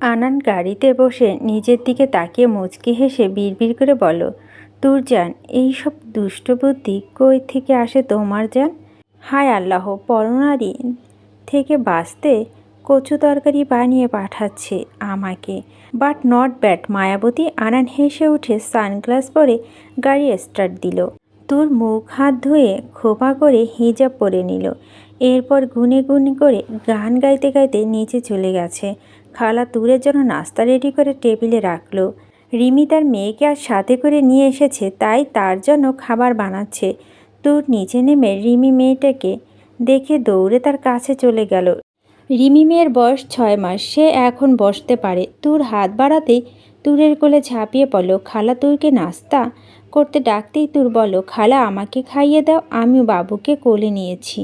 আনান গাড়িতে বসে নিজের দিকে তাকিয়ে মুচকি হেসে বিড়বিড় করে বলো তোর জান, এইসব দুষ্ট বুদ্ধি কই থেকে আসে তোমার জান? হায় আল্লাহ, পরনারী থেকে বাঁচতে কচু তরকারি বানিয়ে পাঠাচ্ছে আমাকে। But not bat Mayawati Anan হেসে উঠে সানগ্লাস পরে গাড়ি স্টার্ট দিল। তোর মুখ হাত ধুয়ে খোপা করে হিজাব পরে নিল। এরপর গুনে গুনে করে গান গাইতে গাইতে নিচে চলে গেছে। খালা তুরের জন্য নাস্তা রেডি করে টেবিলে রাখল। রিমি তার মেয়েকে আর সাথে করে নিয়ে এসেছে, তাই তার জন্য খাবার বানাচ্ছে। তুর নিচে নেমে রিমি মেয়েটাকে দেখে দৌড়ে তার কাছে চলে গেল। রিমি মেয়ের বয়স ছয় মাস, সে এখন বসতে পারে। তুর হাত বাড়াতেই তুরের কোলে ঝাঁপিয়ে পড়ল। খালা তুরকে নাস্তা করতে ডাকতেই তুর বলো খালা, আমাকে খাইয়ে দাও আমি বাবুকে কোলে নিয়েছি।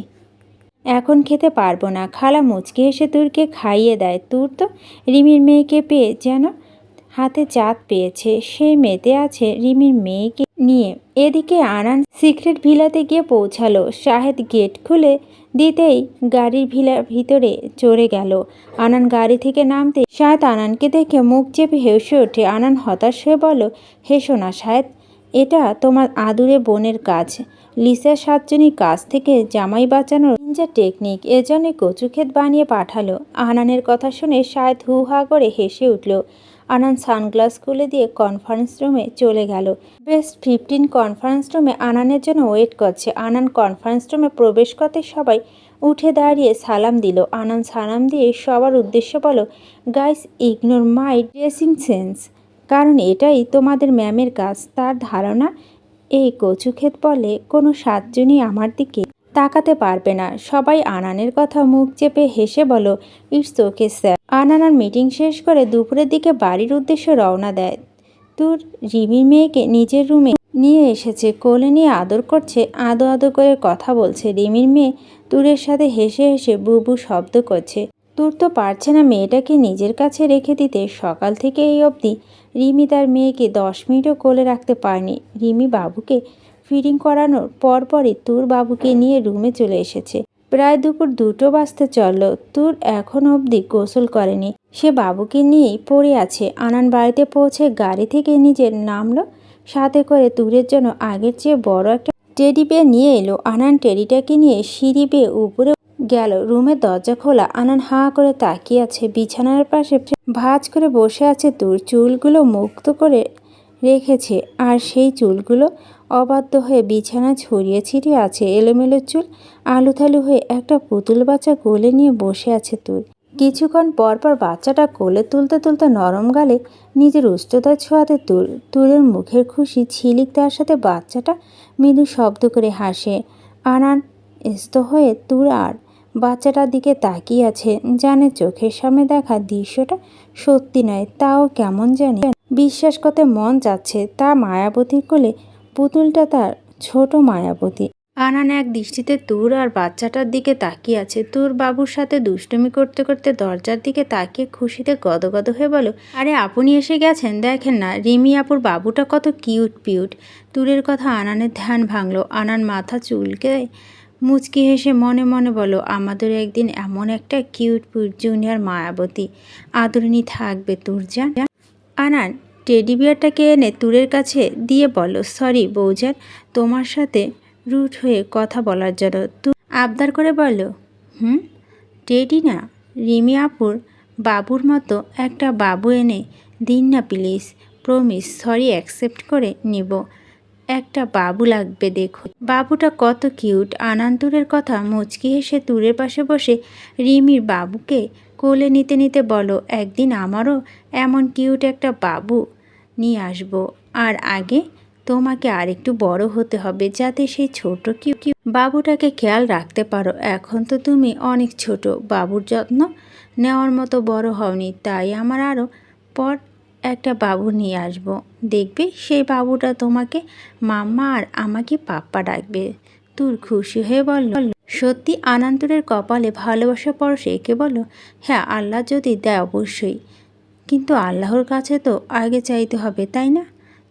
এখন খেতে পারব না। খালা মুচকে এসে তুরকে খাইয়ে দেয়। তুর তো রিমির মেয়েকে পেয়ে যেন হাতে চাঁদ পেয়েছে। সে মেতে আছে রিমির মেয়েকে নিয়ে। এদিকে আনান সিক্রেট ভিলাতে গিয়ে পৌঁছালো। শাহেদ গেট খুলে দিতেই গাড়ির ভিলার ভিতরে চড়ে গেল। আনান গাড়ি থেকে নামতে শাহেদ আনানকে দেখে মুখ চেপে হেসে ওঠে। আনান হতাশ হয়ে বলল, হেসো না শাহেদ, এটা তোমার আদুরে বোনের কাজ। লিসা সাতজনী কাছ থেকে জামাই বাঁচানোর নিনজা টেকনিক এজন্যে কচুক্ষেত বানিয়ে পাঠালো। আনানের কথা শুনে শায়দ হু হা করে হেসে উঠল। আনান সানগ্লাস খুলে দিয়ে কনফারেন্স রুমে চলে গেল। বেস্ট ফিফটিন কনফারেন্স রুমে আনানের জন্য ওয়েট করছে। আনান কনফারেন্স রুমে প্রবেশ করতে সবাই উঠে দাঁড়িয়ে সালাম দিল। আনান সালাম দিয়ে সবার উদ্দেশ্য বলো, guys, ignore my dressing sense. কারণ এটাই তোমাদের ম্যামের কাজ। তার ধারণা, এই কচুক্ষেত বলে কোনো সাতজনই আমার দিকে তাকাতে পারবে না। সবাই আনানের কথা মুখ চেপে হেসে বলো, ইটস ওকে, স্যার। আনানার মিটিং শেষ করে দুপুরের দিকে বাড়ির উদ্দেশ্যে রওনা দেয়। তোর রিমির মেয়েকে নিজের রুমে নিয়ে এসেছে, কোলে নিয়ে আদর করছে, আদো আদো করে কথা বলছে। রিমির মেয়ে তুরের সাথে হেসে হেসে বুবু শব্দ করছে, তুর তো পারছে না মেয়েটাকে নিজের কাছে রেখে দিতে। সকাল থেকে এই অবধি রিমি তার মেয়েকে দশ মিনিটও কোলে রাখতে পারেনি। রিমি বাবুকে ফিডিং করানোর পরপরই তুর বাবুকে নিয়ে রুমে চলে এসেছে। প্রায় দুপুর দুটো বাজতে চলল। তুর এখন অবধি গোসল করেনি। সে বাবুকে নিয়েই পড়ে আছে। আনান বাড়িতে পৌঁছে গাড়ি থেকে নিজের নামলো। সাথে করে তুরের জন্য আগের চেয়ে বড় একটা টেডি বেয়ে নিয়ে এলো। আনান টেডিটাকে নিয়ে সিঁড়ি বেয়ে উপরে গেল। রুমের দরজা খোলা। আনান হাঁ করে তাকিয়ে আছে। বিছানার পাশে ভাঁজ করে বসে আছে তুর। চুলগুলো মুক্ত করে রেখেছে। আর সেই চুলগুলো অবাধ্য হয়ে বিছানা ছড়িয়ে ছিটিয়ে আছে এলোমেলো চুল, আলুথালু হয়ে একটা পুতুল বাচ্চা কোলে নিয়ে বসে আছে তুর কিছুক্ষণ পর পর বাচ্চাটা কোলে তুলতে তুলতে নরম গালে নিজের উচ্চতা ছোঁয়াতে তুর তুরের মুখের খুশি ছিলিক তার সাথে বাচ্চাটা মৃদু শব্দ করে হাসে। আনান স্থ হয়ে তুর আর বাচ্চাটার দিকে তাকিয়ে আছে, জানে চোখের সামনে দেখা দৃশ্যটা সত্যি নয়, তাও কেমন জানে। বিশ্বাস করতে মন যাচ্ছে, তা মায়াবতীর কোলে পুতুলটা তার ছোট মায়াবতী। আনান এক দৃষ্টিতে তুর আর বাচ্চাটার দিকে তাকিয়ে আছে। তুর বাবুর সাথে দুষ্টুমি করতে করতে দরজার দিকে তাকিয়ে খুশিতে গদগদ হয়ে বলো, আরে, আপনি এসে গেছেন, দেখেন না, রিমি আপুর বাবুটা কত কিউট পিউট। তুরের কথা আনানের ধ্যান ভাঙলো। আনান মাথা চুলকে মুচকি হেসে মনে মনে বলো, আমাদের একদিন এমন একটা কিউট পিউট জুনিয়র মায়াবতী। আদরণী থাকবে তুর যা আনান টেডি বিয়ারটাকে এনে তুরের কাছে দিয়ে বলো সরি বৌজান, তোমার সাথে রুট হয়ে কথা বলার জন্য। তু আবদার করে বলো হুম, টেডি না, রিমি আপুর বাবুর মতো একটা বাবু এনে দিন না প্লিজ, প্রমিস, সরি অ্যাকসেপ্ট করে নিব। একটা বাবু লাগবে দেখো। বাবুটা কত কিউট আনান্তুরের কথা মুচকি হেসে তুরের পাশে বসে রিমির বাবুকে কোলে নিতে নিতে বলো একদিন আমারও এমন কিউট একটা বাবু নিয়ে আসব। আর আগে তোমাকে আর একটু বড় হতে হবে যাতে সেই ছোট কিউ বাবুটাকে খেয়াল রাখতে পারো। এখন তো তুমি অনেক ছোট, বাবুর যত্ন নেওয়ার মতো বড় হওনি, তাই আমার আরও পর একটা বাবু নিয়ে আসব। দেখবে সেই বাবুটা তোমাকে মাম্মা আর আমাকে পাপ্পা ডাকবে। তুর খুশি হয়ে বলল, সত্যি আনান্তরের কপালে ভালোবাসা পরশ একে বলো হ্যাঁ আল্লাহ যদি দেয় অবশ্যই। কিন্তু আল্লাহর কাছে তো আগে চাইতে হবে, তাই না?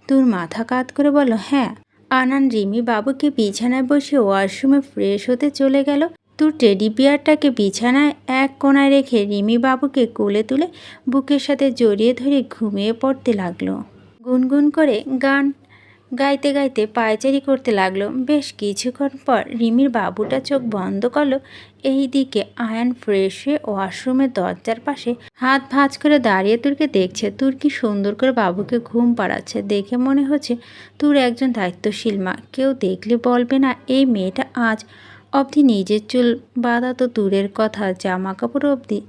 তোর মাথা কাত করে বলো হ্যাঁ। আনান রিমি বাবুকে বিছানায় বসে ওয়াশরুমে ফ্রেশ হতে চলে গেল। তোর টেডি বিয়ারটাকে বিছানায় এক কোনায় রেখে রিমি বাবুকে কোলে তুলে বুকের সাথে জড়িয়ে ধরে ঘুমিয়ে পড়তে লাগল। গুনগুন করে, গান গাইতে গাইতে পায়চারি করতে লাগল। বেশ কিছুক্ষণ পর রিমির বাবুটা চোখ বন্ধ করল। এই দিকে আয়ান ফ্রেশ হয়ে ওয়াশরুমের দরজার পাশে হাত ভাঁজ করে দাঁড়িয়ে তুরকে দেখছে। তুর কি সুন্দর করে বাবুকে ঘুম পাড়াচ্ছে। দেখে মনে হচ্ছে তুর একজন দায়িত্বশীল মা। কেউ দেখলে বলবে না, এই মেয়েটা আজ অবধি নিজের চুল বাঁধা তো দূরের কথা। জামা কাপড় অবধি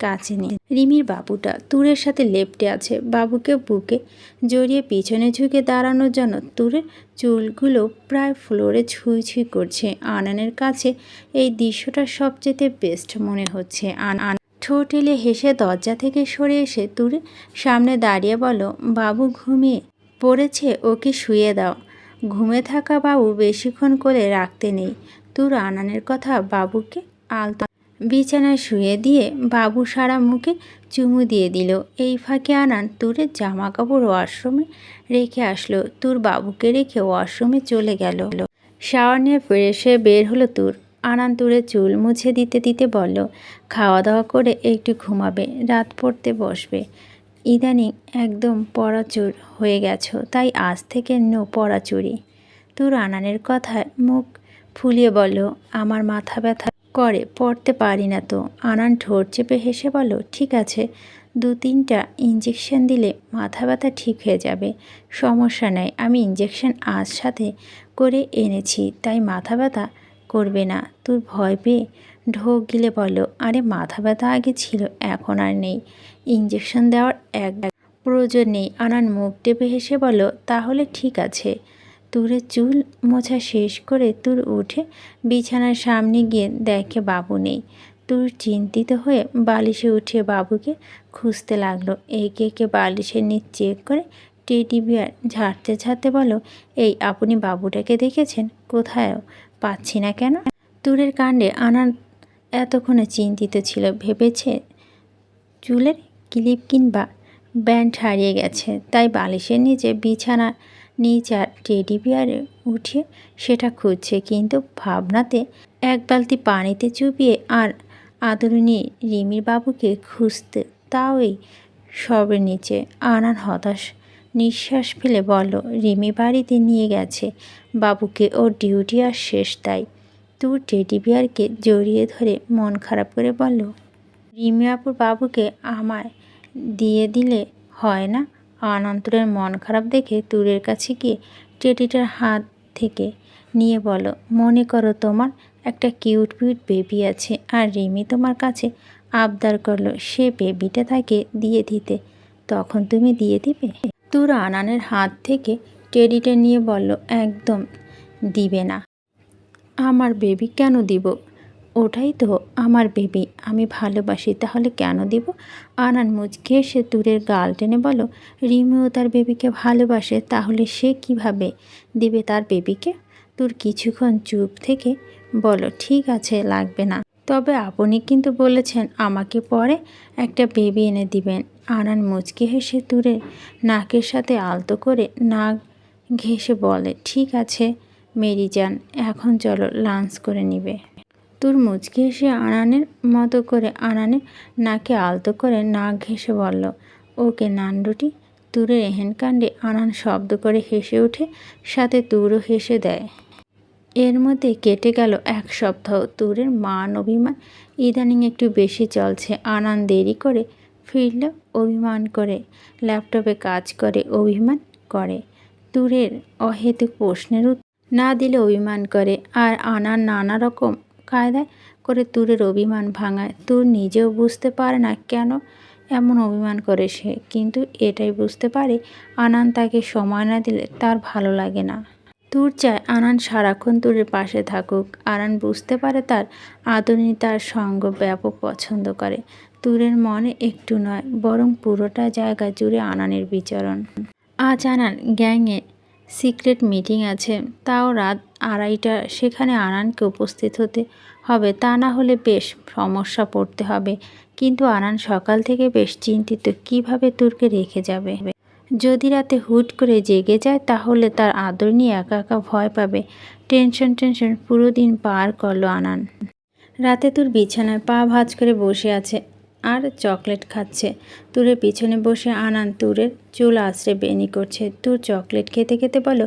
কাছে নেই। রিমির বাবুটা তুরের সাথে লেপটে আছে। বাবুকে বুকে জড়িয়ে পিছনে ঝুঁকে দাঁড়ানোর জন্য তুরের চুলগুলো প্রায় ফ্লোরে ছুঁই ছুঁই করছে। আনানের কাছে এই দৃশ্যটা সবচেয়ে বেস্ট মনে হচ্ছে। আন আন ঠোঁট এলে হেসে দরজা থেকে সরে এসে তুরে সামনে দাঁড়িয়ে বলো, বাবু ঘুমিয়ে পড়েছে, ওকে শুয়ে দাও। ঘুমে থাকা বাবু বেশিক্ষণ করে রাখতে নেই। তুর আনানের কথা বাবুকে আলতো বিছানায় শুয়ে দিয়ে বাবু সারা মুখে চুমু দিয়ে দিল। এই ফাঁকে আনান তুরের জামা কাপড় ওয়াশরুমে রেখে আসলো। তুর বাবুকে রেখে ওয়াশরুমে চলে গেল। শাওয়ার নিয়ে ফ্রেশ হয়ে বের হলো তুর। আনান তুরে চুল মুছে দিতে দিতে বলল, খাওয়া দাওয়া করে একটু ঘুমাবে, রাত পড়তে বসবে। ইদানিং একদম পড়াচুর হয়ে গেছো, তাই আজ থেকে নো পড়াচুরি তোর আনানের কথায় মুখ ফুলিয়ে বলল, আমার মাথা ব্যথা করে, পড়তে পারি না তো। আনান ঠোঁট চেপে হেসে বলল, ঠিক আছে। দু তিনটা ইঞ্জেকশন দিলে মাথা ব্যথা ঠিক হয়ে যাবে, সমস্যা নেই। আমি ইঞ্জেকশন আজ সাথে করে এনেছি, তাই মাথা ব্যথা করবে না। তুই ভয় পেয়ে ঢোক গিলে বলো আরে, মাথা ব্যথা আগে ছিল, এখন আর নেই। ইঞ্জেকশন দেওয়ার এক প্রয়োজন নেই। আনান মুখ টেপে হেসে বলো তাহলে ঠিক আছে। তুরে চুল মোছা শেষ করে তুর উঠে বিছানার সামনে গিয়ে দেখে বাবু নেই। তুর চিন্তিত হয়ে বালিশে উঠে বাবুকে খুঁজতে লাগল। একে একে বালিশের নিচ চেক করে টেডি বিয়ার ঝাড়তে ঝাড়তে বলো, এই, আপনি বাবুটাকে দেখেছেন? কোথায়ও পাচ্ছি না কেন? তুরের কাণ্ডে আনার এতক্ষণে চিন্তিত ছিল। ভেবেছে চুলের ক্লিপ কিংবা ব্যান্ড হারিয়ে গেছে, তাই বালিশের নিচে বিছানা আর টেডি বিয়ারে উঠে সেটা খুঁজছে। কিন্তু ভাবনাতে এক বালতি পানিতে চুপিয়ে আর আদরণী রিমির বাবুকে খুঁজতে তাও এই সবের নিচে আনার হতাশ নিঃশ্বাস ফেলে বলল, রিমি বাড়িতে নিয়ে গেছে। বাবুকে ওর ডিউটি আর শেষ তাই। তু টেডি বিয়ারকে জড়িয়ে ধরে মন খারাপ করে বলল, রিমি আপুর বাবুকে আমায় দিয়ে দিলে হয় না? অনন্তরের মন খারাপ দেখে তুরের কাছে গিয়ে টেডিটার হাত থেকে নিয়ে বলো, মনে করো তোমার একটা কিউট পিউট বেবি আছে। আর রিমি তোমার কাছে আবদার করল, সে বেবিটা তাকে দিয়ে দিতে, তখন তুমি দিয়ে দিবে? তুর আনানের হাত থেকে টেডিটা নিয়ে বলল, একদম দিবে না। আমার বেবি কেন দিব? ওটাই তো আমার বেবি, আমি ভালোবাসি, তাহলে কেন দিব? আনান মুচকে এসে দূরের গাল টেনে বলো রিমিও তার বেবিকে ভালোবাসে, তাহলে সে কীভাবে দিবে তার বেবিকে? তোর কিছুক্ষণ চুপ থেকে বলো ঠিক আছে, লাগবে না। তবে আপনি কিন্তু বলেছেন, আমাকে পরে একটা বেবি এনে দিবেন। আনান মুচকি হেসে দূরে নাকের সাথে আলতো করে নাক ঘেসে বলে, ঠিক আছে মেরি যান এখন চলো, লাঞ্চ করে নিবে। তোর মুচকি এসে আনানের মতো করে আনানের নাকে আলতো করে নাক ঘেঁষে বলল, ওকে নান রুটি তুরের এহেন কাণ্ডে আনান শব্দ করে হেসে ওঠে, সাথে তুরও হেসে দেয়। এর মধ্যে কেটে গেল এক সপ্তাহ। তুরের মান অভিমান ইদানিং একটু বেশি চলছে। আনান দেরি করে ফিরল অভিমান করে, ল্যাপটপে কাজ করে, অভিমান করে। তুরের অহেতুক প্রশ্নের উত্তর না দিলে অভিমান করে। আর আনার নানা রকম কায়দায় করে তুরের অভিমান ভাঙায়। তুর নিজেও বুঝতে পারে না কেন এমন অভিমান করে সে, কিন্তু এটাই বুঝতে পারে আনান তাকে সময় না দিলে তার ভালো লাগে না। তুর চায় আনান সারাক্ষণ তুরের পাশে থাকুক। আনান বুঝতে পারে তার আদরণী তার সঙ্গ ব্যাপক পছন্দ করে। তুরের মনে একটু নয়, বরং পুরোটা জায়গা জুড়ে আনানের বিচরণ। আজ আনান গ্যাংয়ে সিক্রেট মিটিং আছে, তাও রাত আড়াইটা সেখানে আনানকে উপস্থিত হতে হবে। তা না হলে বেশ সমস্যা পড়তে হবে। কিন্তু আনান সকাল থেকে বেশ চিন্তিত, কীভাবে তুরকে রেখে যাবে? যদি রাতে হুট করে জেগে যায়, তাহলে তার আদর নিয়ে একা একা ভয় পাবে। টেনশন টেনশন, পুরো দিন পার করল আনান রাতে তোর বিছানায় পা ভাঁজ করে বসে আছে। আর চকলেট খাচ্ছে। তুরের পিছনে বসে আনান, তুরের চুল আশ্রে বেনি করছে। তুর চকলেট খেতে খেতে বলো,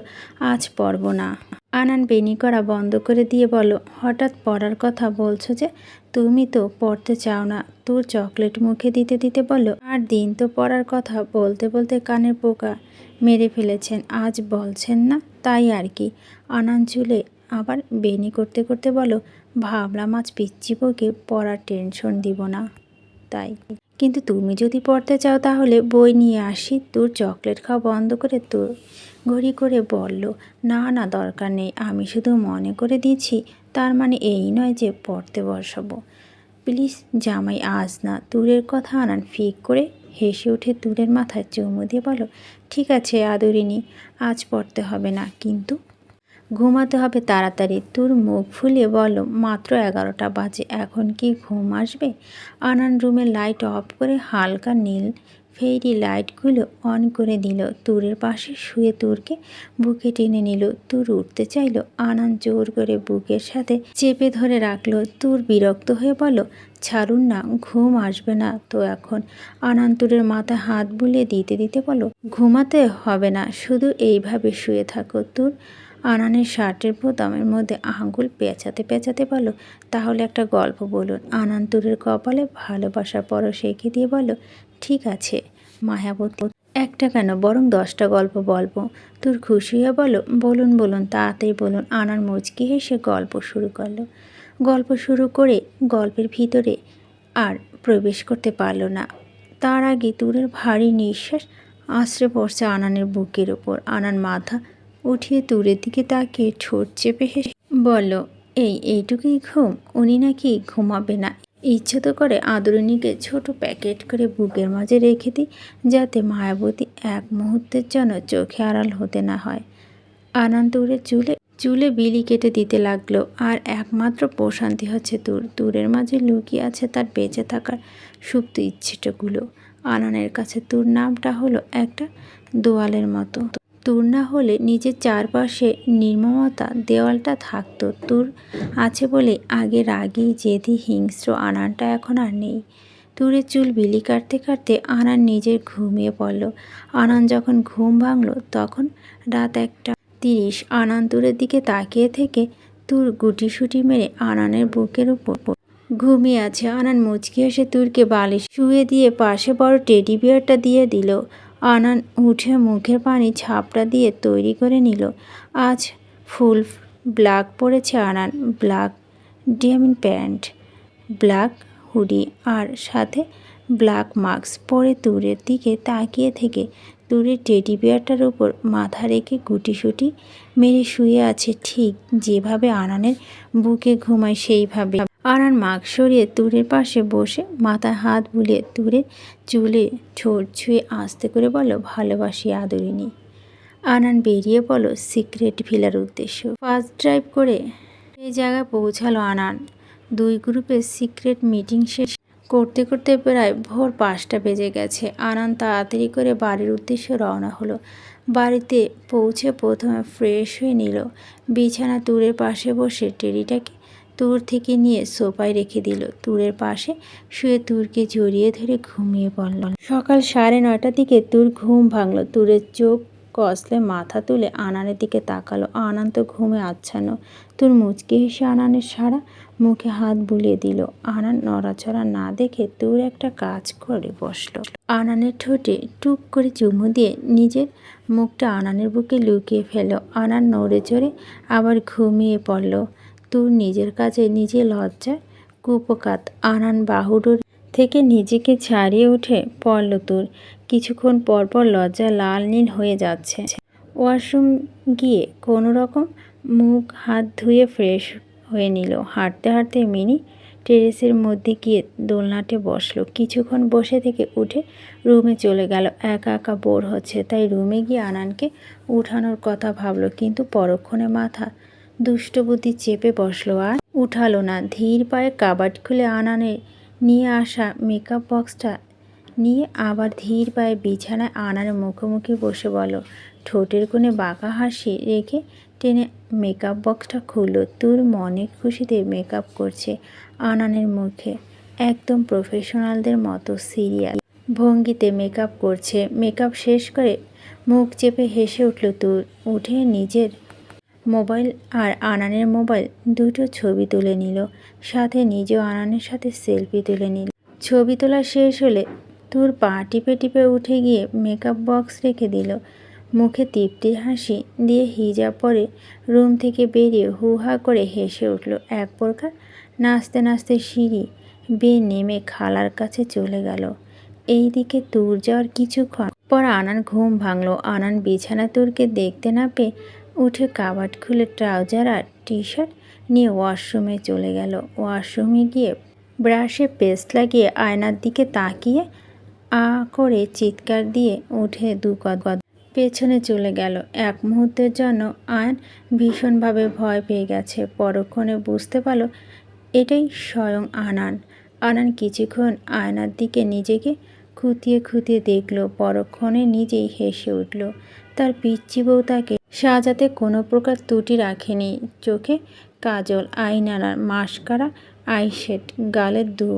আজ পরব না। আনান বেনি করা বন্ধ করে দিয়ে বলো, হঠাৎ পড়ার কথা বলছো যে, তুমি তো পড়তে চাও না। তোর চকলেট মুখে দিতে দিতে বলো, আর দিন তো পড়ার কথা। বলতে বলতে কানের পোকা মেরে ফেলেছেন। আজ বলছেন না, তাই আর কি। আনান চুলে আবার বেনি করতে করতে বলো, ভাবলাম আজ পিচ্ছি বউকে পড়ার টেনশন দিব না। তাই। কিন্তু তুমি যদি পড়তে চাও তাহলে বই নিয়ে আসি। তোর চকলেট খাওয়া বন্ধ করে তোর ঘড়ি করে বলল, না না, দরকার নেই। আমি শুধু মনে করে দিচ্ছি, তার মানে এই নয় যে পড়তে বসাবো। প্লিজ, জামাই, আজ না, তুরের কথা আনান। ফিক করে হেসে উঠে তুরের মাথায় চুমু দিয়ে বলো ঠিক আছে, আদরিনী, আজ পড়তে হবে না। কিন্তু ঘুমাতে হবে তাড়াতাড়ি। তোর মুখ ফুলিয়ে বলো, মাত্র এগারোটা বাজে, এখন কি ঘুম আসবে? আনান রুমের লাইট অফ করে হালকা নীল ফেরি লাইটগুলো অন করে দিল। তুরের পাশে শুয়ে তুরকে বুকে টেনে নিল। তুর উঠতে চাইলো, আনান জোর করে বুকের সাথে চেপে ধরে রাখল। তুর বিরক্ত হয়ে বলো ছাড়ুন না, ঘুম আসবে না। তো এখন আনান তুরের মাথায় হাত বুলিয়ে দিতে দিতে বলো ঘুমাতে হবে না, শুধু এইভাবে শুয়ে থাকো। তুর আনানের শার্টের বোতামের মধ্যে আঙুল পেঁচাতে পেঁচাতে বলো তাহলে একটা গল্প বলুন। আনান তুরের কপালে ভালোবাসার পরশ এঁকে দিয়ে বলো ঠিক আছে। মায়াবোধ একটা কেন? বরং দশটা গল্প বলব। তোর খুশি হয়ে বলো বলুন বলুন তাড়াতাড়ি বলুন। আনার মুচকি হেসে গল্প শুরু করল। গল্প শুরু করে গল্পের ভিতরে আর প্রবেশ করতে পারল না। তার আগে তুরের ভারী নিঃশ্বাস আশ্রে পড়ছে আনানের বুকের ওপর আনান মাথা উঠিয়ে দূরের দিকে তাকিয়ে ঠোঁট চেপে হেসে বলল, এই, এইটুকুই ঘুম। উনি নাকি ঘুমাবে না। ইচ্ছে তো করে আদরণীকে ছোট প্যাকেট করে বুকের মাঝে রেখে দিই, যাতে মায়াবতী এক মুহূর্তের জন্য চোখে আড়াল হতে না হয়। আনন্দুরের চুলে চুলে বিলি কেটে দিতে লাগল, আর একমাত্র প্রশান্তি হচ্ছে তুর তুরের মাঝে লুকিয়ে আছে তার বেঁচে থাকার সুপ্ত ইচ্ছেটাগুলো আনানের কাছে তুর নামটা হলো একটা দোয়ালের মতো। তুর না হলে নিজের চারপাশে নির্মমতা দেওয়ালটা থাকতো। তুর আছে বলে আগে রাগি, জেদি, হিংস্র আনানটা এখন আর নেই। তুরের চুল বিলি কাটতে কাটতে আনান নিজের ঘুমিয়ে পড়ল। আনান যখন ঘুম ভাঙল, তখন রাত একটা তিরিশ। আনান তুরের দিকে তাকিয়ে থেকে তুর গুটিসুটি মেরে আনানের বুকের উপর ঘুমিয়ে আছে। আনান মুচকি এসে তুরকে বালিশ শুয়ে দিয়ে পাশে বড় টেডি বিয়ারটা দিয়ে দিল। আনান উঠে মুখের পানি ছাপড়া দিয়ে তৈরি করে নিল। আজ ফুল ব্ল্যাক পরেছে Anan, black denim pant, black hoodie আর সাথে ব্ল্যাক মাস্ক পরে দূরের দিকে তাকিয়ে থেকে দূরের টেডি বিয়ারটার উপর মাথা রেখে গুটিসুটি মেরে শুয়ে আছে ঠিক যেভাবে আনানের বুকে ঘুমায় সেইভাবে। আনান মাগ সরিয়ে তুরের পাশে বসে মাথায় হাত বুলিয়ে তুরের চুলে ঠোঁট ছুঁয়ে আস্তে করে বলো ভালোবাসি আদরিনী আনান বেরিয়ে বলো সিক্রেট ভিলার উদ্দেশ্য। ফার্স্ট ড্রাইভ করে এই জায়গায় পৌঁছালো আনান দুই গ্রুপের সিক্রেট মিটিং শেষ করতে করতে প্রায় ভোর পাঁচটা বেজে গেছে। আনান তাড়াতাড়ি করে বাড়ির উদ্দেশ্যে রওনা হলো। বাড়িতে পৌঁছে প্রথমে ফ্রেশ হয়ে নিল। বিছানা তুরের পাশে বসে টেরিটাকে তুর থেকে নিয়ে সোফায় রেখে দিল। তুরের পাশে শুয়ে তুরকে জড়িয়ে ধরে ঘুমিয়ে পড়ল। সকাল সাড়ে নয়টার দিকে তুর ঘুম ভাঙল। তুরের চোখ কসলে মাথা তুলে আনানের দিকে তাকালো। আনান তো ঘুমে আচ্ছানো তুর মুচকি হেসে আনানের সারা মুখে হাত বুলিয়ে দিল। আনান নড়াচড়া না দেখে তুর একটা কাজ করে বসল। আনানের ঠোঁটে টুক করে চুমু দিয়ে নিজের মুখটা আনানের বুকে লুকিয়ে ফেল আনান নড়ে চড়ে আবার ঘুমিয়ে পড়ল। তুর নিজের কাজে নিজে লজ্জায় কুপকাত। আনান বাহুডোর থেকে নিজেকে ছাড়িয়ে উঠে পড়ল তুর কিছুক্ষণ পরপর লজ্জা লাল নীল হয়ে যাচ্ছে। ওয়াশরুম গিয়ে কোনো রকম মুখ, হাত ধুয়ে ফ্রেশ হয়ে নিল। হাঁটতে হাঁটতে মিনি টেরেসের মধ্যে গিয়ে দোলনাটে বসল। কিছুক্ষণ বসে থেকে উঠে রুমে চলে গেল। একা একা বোর হচ্ছে, তাই রুমে গিয়ে আনানকে উঠানোর কথা ভাবলো। কিন্তু পরক্ষণে মাথা দুষ্টবুদ্ধি চেপে বসল আর উঠালো না। ধীর পায়ে কাবাট খুলে আনানে নিয়ে আসা মেকআপ বক্সটা নিয়ে আবার ধীর পায়ে বিছানায় আনার মুখোমুখি বসে বলো ঠোঁটের কোণে বাঁকা হাসি রেখে টেনে মেকআপ বক্সটা খুললো। তোর মনে খুশিতে মেকআপ করছে আনানের মুখে। একদম প্রফেশনালদের মতো সিরিয়াল ভঙ্গিতে মেকআপ করছে। মেকআপ শেষ করে মুখ চেপে হেসে উঠল তুর। উঠে নিজের মোবাইল আর আনানের মোবাইল দুটো ছবি তুলে নিল। সাথে নিজেও আনানের সাথে সেলফি তুলে নিল। ছবি তোলা শেষ হলে তোর পা টিপে টিপে উঠে গিয়ে মেকআপ বক্স রেখে দিল। মুখে তৃপ্তির হাসি দিয়ে হিজাব পরে রুম থেকে বেরিয়ে হু হা করে হেসে উঠল এক প্রকার নাচতে নাচতে সিঁড়ি বেয়ে নেমে খালার কাছে চলে গেল। এই দিকে তুর যাওয়ার কিছুক্ষণ পর আনান ঘুম ভাঙল। আনান বিছানা তুরকে দেখতে না পেয়ে উঠে কাবাট খুলে ট্রাউজার আর টি শার্ট নিয়ে ওয়াশরুমে চলে গেল। ওয়াশরুমে গিয়ে ব্রাশে পেস্ট লাগিয়ে আয়নার দিকে তাকিয়ে আ করে চিৎকার দিয়ে উঠে দু কদ পেছনে চলে গেল। এক মুহূর্তের জন্য আয়ন ভীষণভাবে ভয় পেয়ে গেছে। পরক্ষণে বুঝতে পারল এটাই স্বয়ং আনান। আনান কিছুক্ষণ আয়নার দিকে নিজেকে খুঁতিয়ে খুঁতিয়ে দেখল। পরক্ষণে নিজেই হেসে উঠল। তার পিচ্ছি বউ তাকে সাজাতে কোনো প্রকার ত্রুটি রাখেনি। চোখে কাজল আইনানার মাস্কারা, আইশেড, গালের দু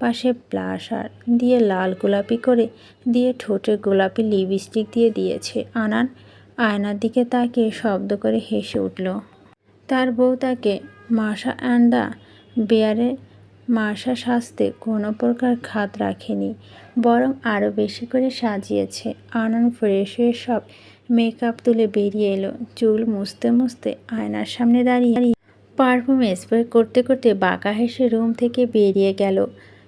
পাশে ব্লাশার দিয়ে লাল গোলাপি করে দিয়ে ঠোঁটে গোলাপি লিপস্টিক দিয়ে দিয়েছে। আনান আয়নার দিকে তাকে শব্দ করে হেসে উঠল। তার বউ তাকে মাসা অ্যান্ডা বেয়ারে মাসা সাজতে কোনো প্রকার খাত রাখেনি, বরং আরও বেশি করে সাজিয়েছে। আনন্দ ফ্রেশ হয়ে সব মেকআপ তুলে বেরিয়ে এলো। চুল মুছতে মুছতে আয়নার সামনে দাঁড়িয়ে পারফিউম স্প্রে করতে করতে বাঁকা হেসে রুম থেকে বেরিয়ে গেল।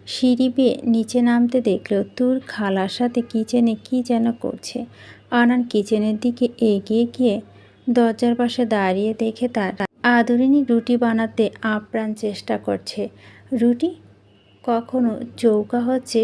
সিঁড়ি বেয়ে নিচে নামতে দেখল তোর খালার সাথে কিচেনে কি যেন করছে। আনান কিচেনের দিকে এগিয়ে গিয়ে দরজার পাশে দাঁড়িয়ে দেখে তার আদরিনী রুটি বানাতে আপ্রাণ চেষ্টা করছে। রুটি? কখনো চৌকা হচ্ছে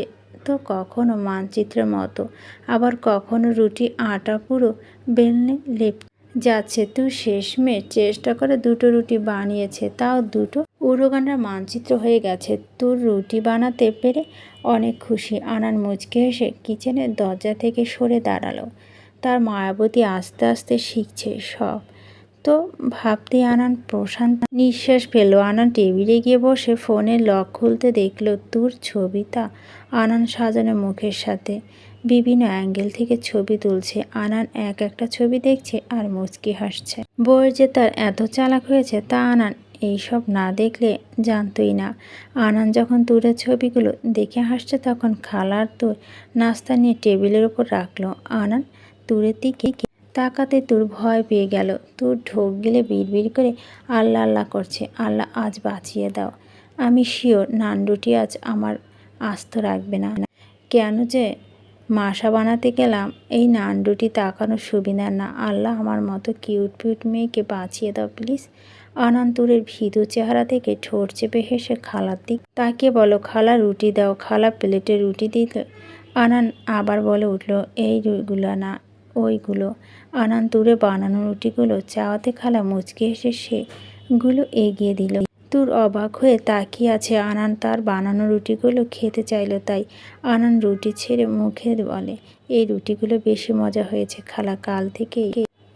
তো কখনো মানচিত্রের মতো, আবার কখনো রুটি, আটা পুরো বেলনে লেপ যাচ্ছে। তুই শেষমেশ চেষ্টা করে দুটো রুটি বানিয়েছে, তাও দুটো উরুগান্ডার মানচিত্র হয়ে গেছে। তোর রুটি বানাতে পেরে অনেক খুশি। আনান মুচকে এসে কিচেনের দরজা থেকে সরে দাঁড়াল। তার মায়াবতী আস্তে আস্তে শিখছে সব। তো ভাবতে আনান প্রশান্ত নিঃশ্বাস ফেলল। আনান টেবিলে গিয়ে বসে ফোনের লক খুলতে দেখল তোর ছবিটা আনান সাজানো মুখের সাথে বিভিন্ন অ্যাঙ্গেল থেকে ছবি তুলছে। আনান এক একটা ছবি দেখছে আর মুচকি হাসছে। বইয়ের যে তার এত চালাক হয়েছে তা আনান এইসব না দেখলে জানতই না। আনান যখন তুরের ছবিগুলো দেখে হাসছে তখন খালার তোর নাস্তা নিয়ে টেবিলের ওপর রাখল। আনান তুরের দিকে তাকাতে তোর ভয় পেয়ে গেল। তোর ঢোক গেলে বিড়বিড় করে আল্লাহ আল্লাহ করছে। আল্লাহ আজ বাঁচিয়ে দাও। আমি শিওর নানডুটি আজ আমার আস্ত রাখবে না। কেন যে মাসা বানাতে গেলাম, এই নানডুটি তাকানো সুবিধা না। আল্লাহ আমার মতো কিউট পিউট মেয়েকে বাঁচিয়ে দাও, প্লিজ। অনন্তরের ভীতু চেহারা থেকে ঠোঁট চেপে হেসে খালার দিক তাকে বলো, খালা, রুটি দাও। খালা প্লেটে রুটি দিল। আনান আবার বলে উঠল এইগুলো না ওইগুলো। আনান তুরে বানানো রুটিগুলো চাওয়াতে খালা মুচকে এসে সেগুলো এগিয়ে দিল। তুর অবাক হয়ে তাকিয়ে আছে আনান তার বানানো রুটিগুলো খেতে চাইলো তাই আনান রুটি ছেড়ে মুখে বলে, এই রুটিগুলো বেশি মজা হয়েছে খালা, কাল থেকে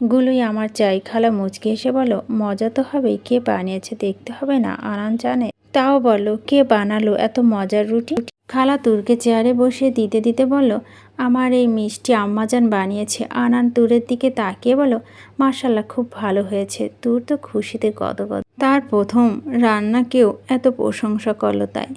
গুলোই আমার চাই। খালা মুচকে এসে বলো, মজা তো হবেই, কে বানিয়েছে দেখতে হবে না? আনান জানে তাও বলো, কে বানালো এত মজার রুটি? খালা তুরকে চেয়ারে বসে দিতে দিতে বলল, আমার এই মিষ্টি আম্মাজান বানিয়েছে। আনান তুরের দিকে তাকিয়ে বলো মার্শাল্লাহ খুব ভালো হয়েছে। তুর তো খুশিতে গদগদ। তার প্রথম রান্না কেউ এত প্রশংসা করল তাই।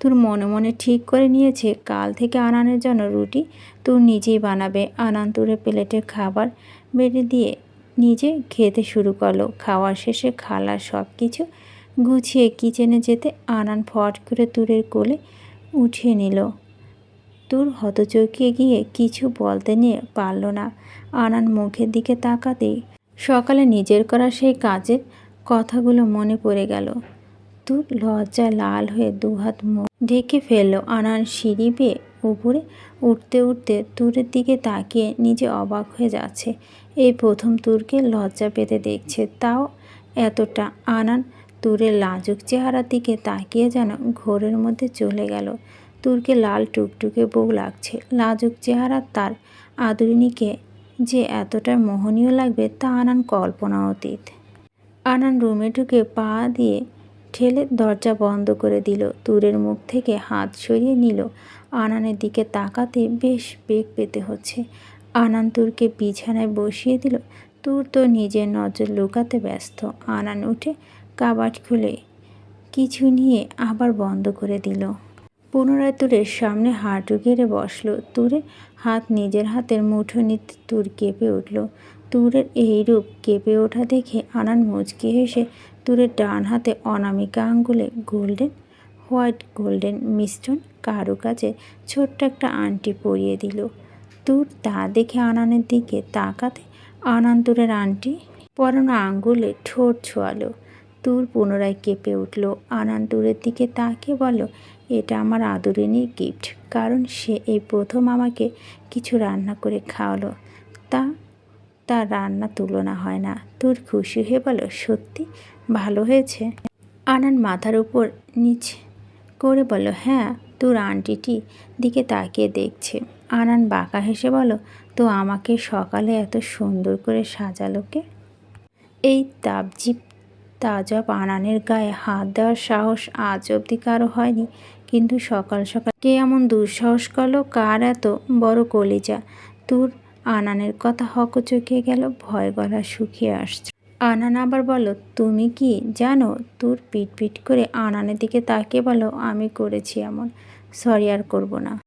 তুর মনে মনে ঠিক করে নিয়েছে, কাল থেকে আনানের জন্য রুটি তুর নিজেই বানাবে। আনান তুরে প্লেটে খাবার বেড়ে দিয়ে নিজে খেতে শুরু করল। খাওয়ার শেষে খালা সব কিছু গুছিয়ে কিচেনে যেতে আনান ফট করে তুরের কোলে উঠিয়ে নিল। তুর হতচকিয়ে গিয়ে কিছু বলতে নিয়ে পারল না। আনান মুখের দিকে তাকাতেই সকালে নিজের করা সেই কাজের কথাগুলো মনে পড়ে গেল। তুর লজ্জায় লাল হয়ে দুহাত মুখ ঢেকে ফেলল। আনান সিঁড়ি বেয়ে উপরে উঠতে উঠতে তুরের দিকে তাকিয়ে নিজে অবাক হয়ে যাচ্ছে। এই প্রথম তুরকে লজ্জা পেতে দেখছে, তাও এতটা। আনান তুরের লাজুক চেহারার দিকে তাকিয়ে যেন ঘোরের মধ্যে চলে গেল। তুরকে লাল টুকটুকে বউ লাগছে। লাজুক চেহারা তার আদরিনীকে যে এতটা মোহনীয় লাগবে তা আনান কল্পনা অতীত। আনান রুমে ঢুকে পা দিয়ে ঠেলে দরজা বন্ধ করে দিল। তুরের মুখ থেকে হাত সরিয়ে নিল। আনানের দিকে তাকাতে বেশ বেগ পেতে হচ্ছে। আনান তুরকে বিছানায় বসিয়ে দিল। তুর তো নিজের নজর লুকাতে ব্যস্ত। আনান উঠে কাবাট খুলে কিছু নিয়ে আবার বন্ধ করে দিল। পুনরায় তুরের সামনে হাঁটু গেড়ে বসল। তুরে হাত নিজের হাতের মুঠো নিতে তুর কেঁপে উঠল। তুরের এই রূপ কেঁপে ওঠা দেখে আনান মুচকি হেসে তুরের ডান হাতে অনামিকা আঙ্গুলে গোল্ডেন, হোয়াইট গোল্ডেন মিষ্টন কারুকাজে ছোট্ট একটা আংটি পরিয়ে দিল। তুর তা দেখে আনানের দিকে তাকাতে আনান তুরের আংটি পরানো আঙ্গুলে ঠোঁট ছোয়ালো। তুর পুনরায় কেঁপে উঠল। আনান তুরের দিকে তাকিয়ে বলল, এটা আমার আদরিনীর গিফট কারণ সে এই প্রথম আমাকে কিছু রান্না করে খাওয়ালো। তা, তার রান্না তুলনা হয় না। তোর খুশি হয়ে বলো, সত্যি? ভালো হয়েছে? আনান মাথার উপর নিচ করে বলল হ্যাঁ তোর আন্টিটি দিকে তাকিয়ে দেখছে। আনান বাঁকা হেসে বলো তো আমাকে সকালে এত সুন্দর করে সাজালোকে এই তাবজিব তাজব আনানের গায়ে হাত দেওয়ার সাহস আজ অবধি কারও হয়নি। কিন্তু সকাল সকাল কে এমন দুঃসাহস করল? কার এত বড় কলিজা? তোর আনানের কথা হকচকিয়ে গেল, ভয় গলা শুকিয়ে আসছে। আনান আবার বলো তুমি কি জানো? তোর পিট পিট করে আনানের দিকে তাকিয়ে বলো আমি করেছি এমন। সরি, আর করব না।